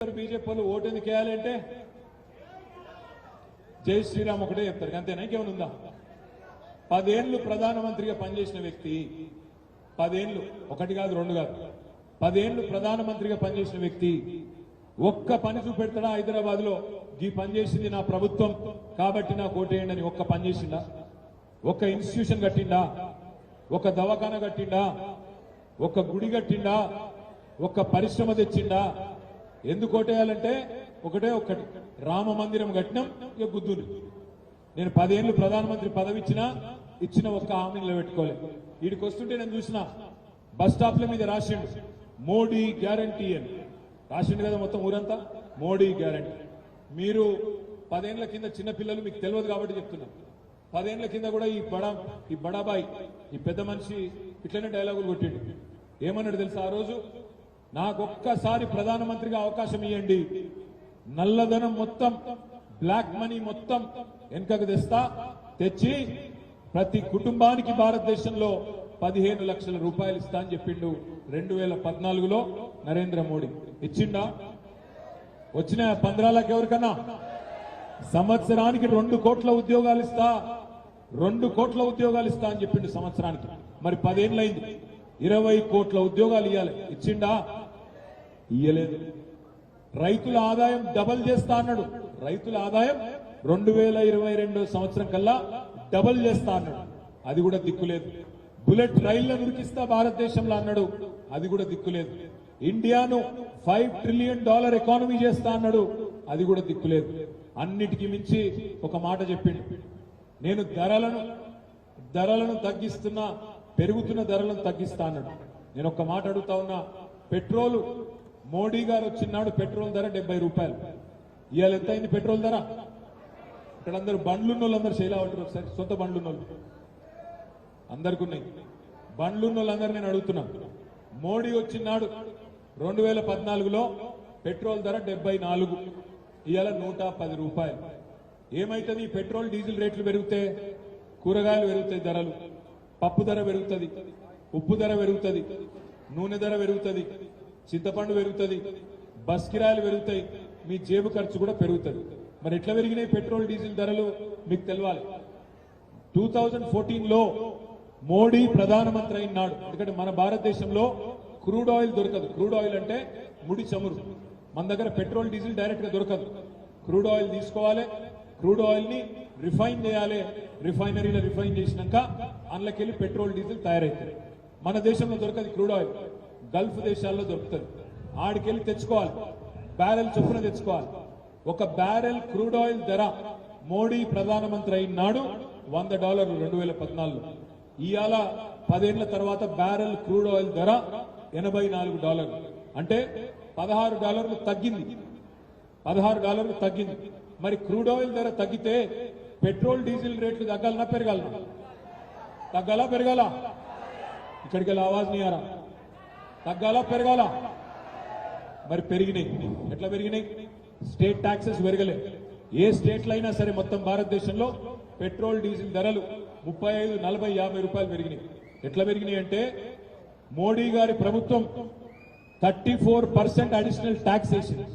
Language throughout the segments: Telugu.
బీజేపీ వాళ్ళు ఓటు ఎందుకు వేయాలంటే? జై శ్రీరామ్ ఒకటే చెప్తారు అంతేనా? ఇంకేమైనా ఉందా? పదేళ్ళు ప్రధానమంత్రిగా పనిచేసిన వ్యక్తి పదేళ్ళు ఒకటి కాదు రెండు కాదు పదేళ్ళు ప్రధానమంత్రిగా పనిచేసిన వ్యక్తి ఒక్క పని చూపెడతాడా హైదరాబాద్లో ఈ పని చేసింది నా ప్రభుత్వం కాబట్టి నాకు ఓటేయండి అని ఒక్క పని చేసిండా? ఒక్క ఇన్స్టిట్యూషన్ కట్టిండా? ఒక దవాఖాన కట్టిండా? ఒక గుడి కట్టిండా? ఒక పరిశ్రమ తెచ్చిండా? ఎందుకు ఓటేయాలంటే ఒకటే ఒక్కటి. రామ మందిరం కట్టినాం ఇక బుద్ధుని. నేను పదేళ్ళు ప్రధానమంత్రి పదవి ఇచ్చినా ఇచ్చిన ఒక్క హామీ నిలబెట్టుకోలేదు వీడికి వస్తుంటే నేను చూసిన బస్ స్టాప్ల మీద రాసిండు మోడీ గ్యారంటీ అని. రాసిండు కదా మొత్తం ఊరంతా? మోడీ గ్యారంటీ. మీరు పదేళ్ళ కింద చిన్నపిల్లలు మీకు తెలియదు కాబట్టి చెప్తున్నా. పదేళ్ళ కింద కూడా ఈ బడా ఈ బడాబాయ్ ఈ పెద్ద మనిషి ఇట్లనే డైలాగులు కొట్టిండు. ఏమన్నాడు తెలుసా ఆ రోజు? నాకొక్కసారి ప్రధానమంత్రిగా అవకాశం ఇవ్వండి నల్లధనం మొత్తం బ్లాక్ మనీ మొత్తం వెనుకకు తెస్తా. తెచ్చి ప్రతి కుటుంబానికి భారతదేశంలో పదిహేను లక్షల రూపాయలు ఇస్తా అని చెప్పిండు రెండు వేల పద్నాలుగులో నరేంద్ర మోడీ. ఇచ్చిండా? వచ్చిన పంద్రాలకు ఎవరికన్నా? సంవత్సరానికి రెండు కోట్ల ఉద్యోగాలు ఇస్తా. రెండు కోట్ల ఉద్యోగాలు ఇస్తా అని చెప్పిండు సంవత్సరానికి. మరి పదేళ్ళైంది ఇరవై కోట్ల ఉద్యోగాలు ఇవ్వాలి ఇచ్చిండా? ఇయ్యలేదు. రైతుల ఆదాయం డబల్ చేస్తా అన్నాడు. రైతుల ఆదాయం రెండు వేల ఇరవై రెండో సంవత్సరం కల్లా డబల్ చేస్తా అన్నాడు. అది కూడా దిక్కులేదు. బుల్లెట్ రైళ్ళను ఉరికిస్తా భారతదేశంలో అన్నాడు. అది కూడా దిక్కులేదు. ఇండియాను ఫైవ్ ట్రిలియన్ డాలర్ ఎకానమీ చేస్తా అన్నాడు. అది కూడా దిక్కులేదు. అన్నిటికీ మించి ఒక మాట చెప్పిండు. నేను ధరలను ధరలను తగ్గిస్తున్నా పెరుగుతున్న ధరలను తగ్గిస్తా అన్నాడు. నేను ఒక మాట అడుగుతా ఉన్నా. పెట్రోలు మోడీ గారు వచ్చినాడు పెట్రోల్ ధర డెబ్బై రూపాయలు. ఇవాళ ఎంత అయింది పెట్రోల్ ధర? ఇక్కడ అందరూ బండ్లున్న వాళ్ళందరూ శైలా ఉంటారు ఒకసారి సొంత బండ్లున్న వాళ్ళు అందరికి ఉన్నాయి. బండ్లున్న వాళ్ళందరూ నేను అడుగుతున్నా. మోడీ వచ్చినాడు రెండు వేల పద్నాలుగులో పెట్రోల్ ధర డెబ్బై నాలుగు. ఇవాళ నూట పది రూపాయలు. ఏమైతుంది? పెట్రోల్ డీజిల్ రేట్లు పెరిగితే కూరగాయలు పెరుగుతాయి ధరలు. పప్పు ధర పెరుగుతుంది. ఉప్పు ధర పెరుగుతుంది. నూనె ధర పెరుగుతుంది. చింతపండు పెరుగుతుంది బస్ కిరాయిలు పెరుగుతాయి మీ జేబు ఖర్చు కూడా పెరుగుతుంది. మరి ఎట్లా పెరిగినాయి పెట్రోల్ డీజిల్ ధరలు? మీకు తెలవాలి. టూ థౌజండ్ ఫోర్టీన్లో మోడీ ప్రధానమంత్రి అయినాడు. ఎందుకంటే మన భారతదేశంలో క్రూడ్ ఆయిల్ దొరకదు. క్రూడ్ ఆయిల్ అంటే ముడి చమురు. మన దగ్గర పెట్రోల్ డీజిల్ డైరెక్ట్గా దొరకదు. క్రూడ్ ఆయిల్ తీసుకోవాలి. క్రూడ్ ఆయిల్ని రిఫైన్ చేయాలి. రిఫైనరీలో రిఫైన్ చేసినాక అందులోకెళ్ళి పెట్రోల్ డీజిల్ తయారవుతుంది మన దేశంలో దొరకదు క్రూడ్ ఆయిల్. గల్ఫ్ దేశాల్లో దొరుకుతుంది. ఆడికెళ్ళి తెచ్చుకోవాలి. బ్యారెల్ చొప్పున తెచ్చుకోవాలి. ఒక బ్యారెల్ క్రూడ్ ఆయిల్ ధర మోడీ ప్రధానమంత్రి అయినాడు వంద డాలర్లు రెండు వేల పద్నాలుగులో ఇవాళ పదేళ్ళ తర్వాత బ్యారెల్ క్రూడ్ ఆయిల్ ధర ఎనభై నాలుగు డాలర్లు. అంటే పదహారు డాలర్లు తగ్గింది. పదహారు డాలర్లు తగ్గింది. మరి క్రూడ్ ఆయిల్ ధర తగ్గితే పెట్రోల్ డీజిల్ రేట్లు తగ్గాలనా పెరగాలనా తగ్గాలా పెరగాల? ఇక్కడికి వెళ్ళి ఆవాజ్ నీయారా? తగ్గాలా పెరగాలా? మరి పెరిగినాయి. ఎట్లా పెరిగినాయి? State taxes పెరగలే. ఏ స్టేట్లో అయినా సరే మొత్తం భారతదేశంలో పెట్రోల్ డీజిల్ ధరలు ముప్పై ఐదు నలభై యాభై రూపాయలు పెరిగినాయి. ఎట్లా పెరిగినాయి అంటే మోడీ గారి ప్రభుత్వం thirty four percent additional tax వేసింది.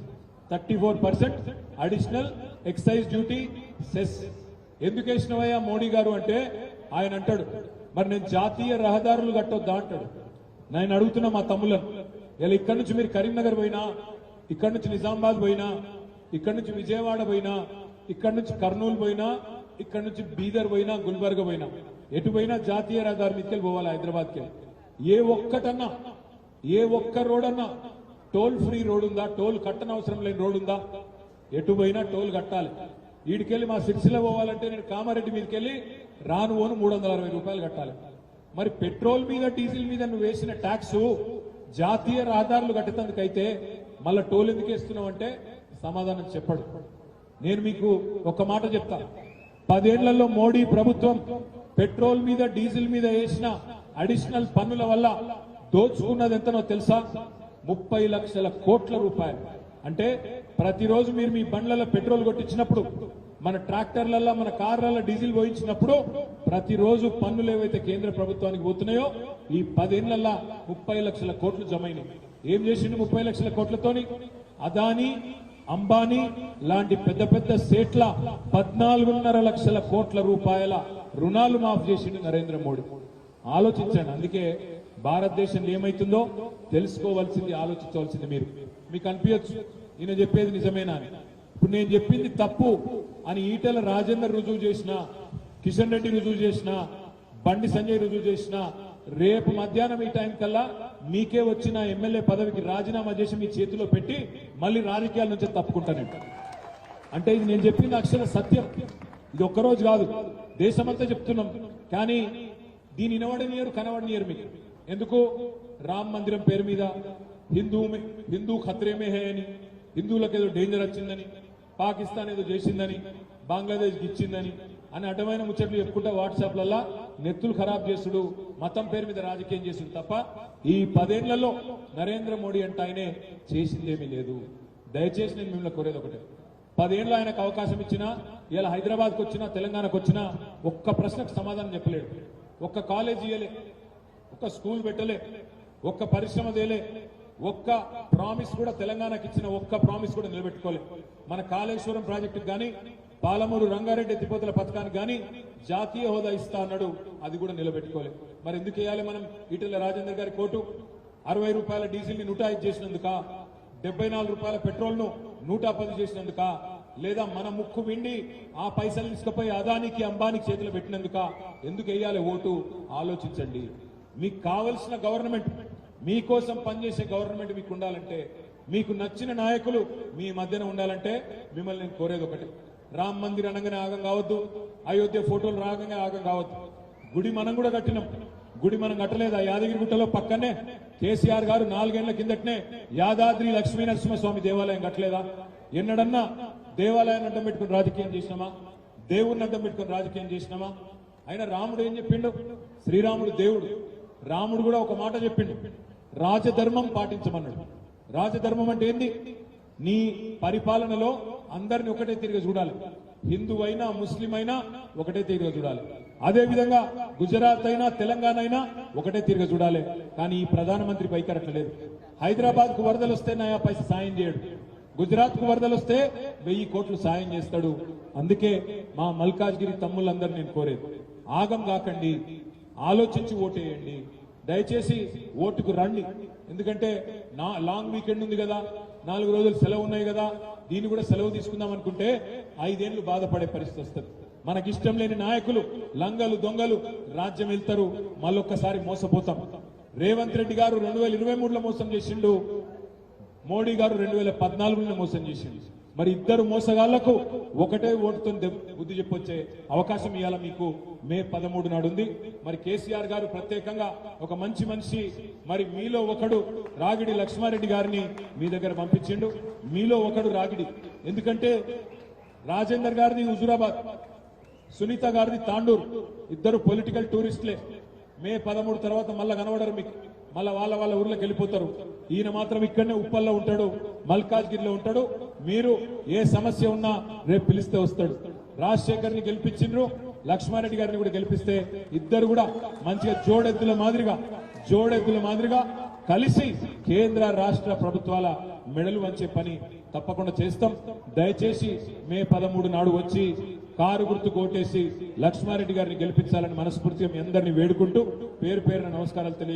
Thirty four percent additional excise duty cess. ఎందుకు వేసినవయ్యా మోడీ గారు అంటే ఆయన అంటాడు మరి నేను జాతీయ రహదారులు కట్టొద్దా? అంటాడు. నేను అడుగుతున్నా మా తమ్ములను ఇలా ఇక్కడి నుంచి మీరు కరీంనగర్ పోయినా ఇక్కడి నుంచి నిజామాబాద్ పోయినా ఇక్కడి నుంచి విజయవాడ పోయినా ఇక్కడి నుంచి కర్నూలు పోయినా ఇక్కడి నుంచి బీదర్ పోయినా గుల్బర్గ పోయినా ఎటు పోయినా జాతీయ రహదారి మీదకి పోవాలి హైదరాబాద్కి ఏ ఒక్కటన్నా ఏ ఒక్క రోడ్ అన్నా టోల్ ఫ్రీ రోడ్ ఉందా టోల్ కట్టనవసరం లేని రోడ్ ఉందా? ఎటు పోయినా టోల్ కట్టాలి. వీడికెళ్ళి మా సిరిసిల్ల పోవాలంటే నేను కామారెడ్డి మీదకెళ్ళి రాను ఓను మూడు వందల అరవై రూపాయలు కట్టాలి. మరి పెట్రోల్ మీద డీజిల్ మీద నువ్వు వేసిన ట్యాక్స్ జాతీయ రహదారులు కట్టేందుకైతే మళ్ళా టోల్ ఎందుకు వేస్తున్నావు అంటే సమాధానం చెప్పడు. నేను మీకు ఒక మాట చెప్తా. పదేళ్ళలో మోడీ ప్రభుత్వం పెట్రోల్ మీద డీజిల్ మీద వేసిన అడిషనల్ పన్నుల వల్ల దోచుకున్నది ఎంతనో తెలుసా? ముప్పై లక్షల కోట్ల రూపాయలు. అంటే ప్రతిరోజు మీరు మీ బండ్లలో పెట్రోల్ కొట్టించినప్పుడు మన ట్రాక్టర్లలో మన కార్లలో డీజిల్ పోయించినప్పుడు ప్రతిరోజు పన్నులు ఏవైతే కేంద్ర ప్రభుత్వానికి పోతున్నాయో ఈ పదేళ్ళలో ముప్పై లక్షల కోట్లు జమైనాయి. ఏం చేసిండు ముప్పై లక్షల కోట్లతోని? అదాని అంబానీ లాంటి పెద్ద పెద్ద సేట్ల పద్నాలుగున్నర లక్షల కోట్ల రూపాయల రుణాలు మాఫ్ చేసిండు నరేంద్ర మోడీ. ఆలోచించండి అందుకే భారతదేశంలో ఏమైతుందో తెలుసుకోవాల్సింది ఆలోచించవలసింది మీరు. మీకు అనిపించచ్చు ఈయన చెప్పేది నిజమేనా అని. ఇప్పుడు నేను చెప్పింది తప్పు అని ఈటెల రాజేందర్ రుజువు చేసిన కిషన్ రెడ్డి రుజువు చేసిన బండి సంజయ్ రుజువు చేసిన రేపు మధ్యాహ్నం ఈ టైం కల్లా మీకే వచ్చిన ఎమ్మెల్యే పదవికి రాజీనామా చేసి మీ చేతిలో పెట్టి మళ్ళీ రాజకీయాల నుంచి తప్పుకుంటానంట అంటే ఇది నేను చెప్పింది అక్షర సత్యం. ఇది ఒక్కరోజు కాదు. దేశమంతా చెప్తున్నాం. కానీ దీని ఇనవడనియరు కనవడనియరు మీకు. ఎందుకు? రామ్ మందిరం పేరు మీద హిందూ హిందూ ఖత్రేమే హే అని హిందువులకు ఏదో డేంజర్ వచ్చిందని పాకిస్తాన్ ఏదో చేసిందని బంగ్లాదేశ్ ఇచ్చిందని అని అడ్డమైన ముచ్చట్లు చెప్పుకుంటే వాట్సాప్లల్లా నెత్తులు ఖరాబ్ చేసుడు మతం పేరు మీద రాజకీయం చేసుడు తప్ప ఈ పదేళ్ళలో నరేంద్ర మోడీ అంటే ఆయనే చేసిందేమీ లేదు. దయచేసి నేను మిమ్మల్ని కోరేది ఒకటే. పదేళ్ళు ఆయనకు అవకాశం ఇచ్చినా ఇలా హైదరాబాద్కి వచ్చినా తెలంగాణకు వచ్చినా ఒక్క ప్రశ్నకు సమాధానం చెప్పలేడు. ఒక్క కాలేజ్ ఇయ్యలే ఒక్క స్కూల్ పెట్టలే ఒక్క పరిశ్రమ తేలే ఒక్క ప్రామిస్ కూడా తెలంగాణకి ఇచ్చిన ఒక్క ప్రామిస్ కూడా నిలబెట్టుకోలేదు మన కాళేశ్వరం ప్రాజెక్టుకు కానీ పాలమూరు రంగారెడ్డి ఎత్తిపోతల పథకానికి కానీ జాతీయ హోదా ఇస్తా అన్నాడు అది కూడా నిలబెట్టుకోలే. మరి ఎందుకు వేయాలి మనం? ఈటెల రాజేందర్ గారి కోర్టు అరవై రూపాయల డీజిల్ని నూట ఐదు చేసినందుక? డెబ్బై నాలుగు రూపాయల పెట్రోల్ను నూట పది చేసినందుక? లేదా మన ముక్కు విండి ఆ పైసలు తీసుకుపోయి అదానికి అంబానికి చేతిలో పెట్టినందుక? ఎందుకు వేయాలి ఓటు? ఆలోచించండి. మీకు కావలసిన గవర్నమెంట్ మీకోసం పనిచేసే గవర్నమెంట్ మీకు ఉండాలంటే మీకు నచ్చిన నాయకులు మీ మధ్యన ఉండాలంటే మిమ్మల్ని నేను కోరేది ఒకటి. రామ్ మందిర్ అనగానే ఆగం కావద్దు అయోధ్య ఫోటోలు రాగానే ఆగం కావద్దు. గుడి మనం కూడా కట్టినాం. గుడి మనం కట్టలేదు? ఆ యాదగిరి గుట్టలో పక్కనే కేసీఆర్ గారు నాలుగేళ్ళ కిందటనే యాదాద్రి లక్ష్మీ నరసింహస్వామి దేవాలయం కట్టలేదా? ఎన్నడన్నా దేవాలయాన్ని అడ్డం పెట్టుకుని రాజకీయం చేసినామా? దేవుడిని అడ్డం పెట్టుకుని రాజకీయం చేసినామా? అయినా రాముడు ఏం చెప్పిండు? శ్రీరాముడు దేవుడు. రాముడు కూడా ఒక మాట చెప్పిండు. రాజధర్మం పాటించమన్నాడు. రాజధర్మం అంటే ఏంది? నీ పరిపాలనలో అందరిని ఒకటే తిరిగి చూడాలి. హిందూ అయినా ముస్లిం అయినా ఒకటే తిరిగి చూడాలి. అదే విధంగా గుజరాత్ అయినా తెలంగాణ అయినా ఒకటే తిరిగి చూడాలి. కానీ ఈ ప్రధానమంత్రి పైకరట్లేదు హైదరాబాద్కు వరదలు వస్తే నాయా పైస సాయం చేయడు. గుజరాత్కు వరదలు వస్తే వెయ్యి కోట్లు సాయం చేస్తాడు. అందుకే మా మల్కాజ్గిరి తమ్ముళ్ళందరూ నేను కోరేది. ఆగం కాకండి. ఆలోచించి ఓటేయండి. దయచేసి ఓటుకు రండి. ఎందుకంటే నా లాంగ్ వీకెండ్ ఉంది కదా నాలుగు రోజులు సెలవు ఉన్నాయి కదా దీన్ని కూడా సెలవు తీసుకుందాం అనుకుంటే ఐదేళ్ళు బాధపడే పరిస్థితి వస్తుంది. మనకి ఇష్టం లేని నాయకులు లంగలు దొంగలు రాజ్యం వెళ్తారు మళ్ళొక్కసారి మోసపోతాం. రేవంత్ రెడ్డి గారు రెండు వేల ఇరవై మూడులో మోసం చేసిండు మోడీ గారు రెండు వేల పద్నాలుగులో మోసం చేసిండు. మరి ఇద్దరు మోసగాళ్ళకు ఒకటే ఓటుతో బుద్ధి చెప్పొచ్చే అవకాశం ఇవాళ మీకు. మే పదమూడు నాడు ఉంది మరి కేసీఆర్ గారు ప్రత్యేకంగా ఒక మంచి మనిషి. మరి మీలో ఒకడు రాగిడి లక్ష్మారెడ్డి గారిని మీ దగ్గర పంపించిండు. మీలో ఒకడు రాగిడి. ఎందుకంటే రాజేందర్ గారిది హుజురాబాద్ సునీత గారిది తాండూర్. ఇద్దరు పొలిటికల్ టూరిస్టులే. మే పదమూడు తర్వాత మళ్ళా కనబడరు మీకు. మళ్ళా వాళ్ళ వాళ్ళ ఊర్లోకి వెళ్ళిపోతారు. ఈయన మాత్రం ఇక్కడనే ఉప్పల్లో ఉంటాడు. మల్కాజ్గిరిలో ఉంటాడు. మీరు ఏ సమస్య ఉన్నా రేపు పిలిస్తే వస్తాడు. రాజశేఖర్ని గెలిపించిండ్రు లక్ష్మారెడ్డి గారిని కూడా గెలిపిస్తే ఇద్దరు కూడా మంచిగా జోడెద్దుల మాదిరిగా జోడెద్దుల మాదిరిగా కలిసి కేంద్ర రాష్ట్ర ప్రభుత్వాల మెడలు వంచే పని తప్పకుండా చేస్తాం. దయచేసి మే పదమూడు నాడు వచ్చి కారు గుర్తు కోటేసి లక్ష్మారెడ్డి గారిని గెలిపించాలని మనస్ఫూర్తిగా మీ అందరినీ వేడుకుంటూ పేరు పేరున నమస్కారాలు తెలియ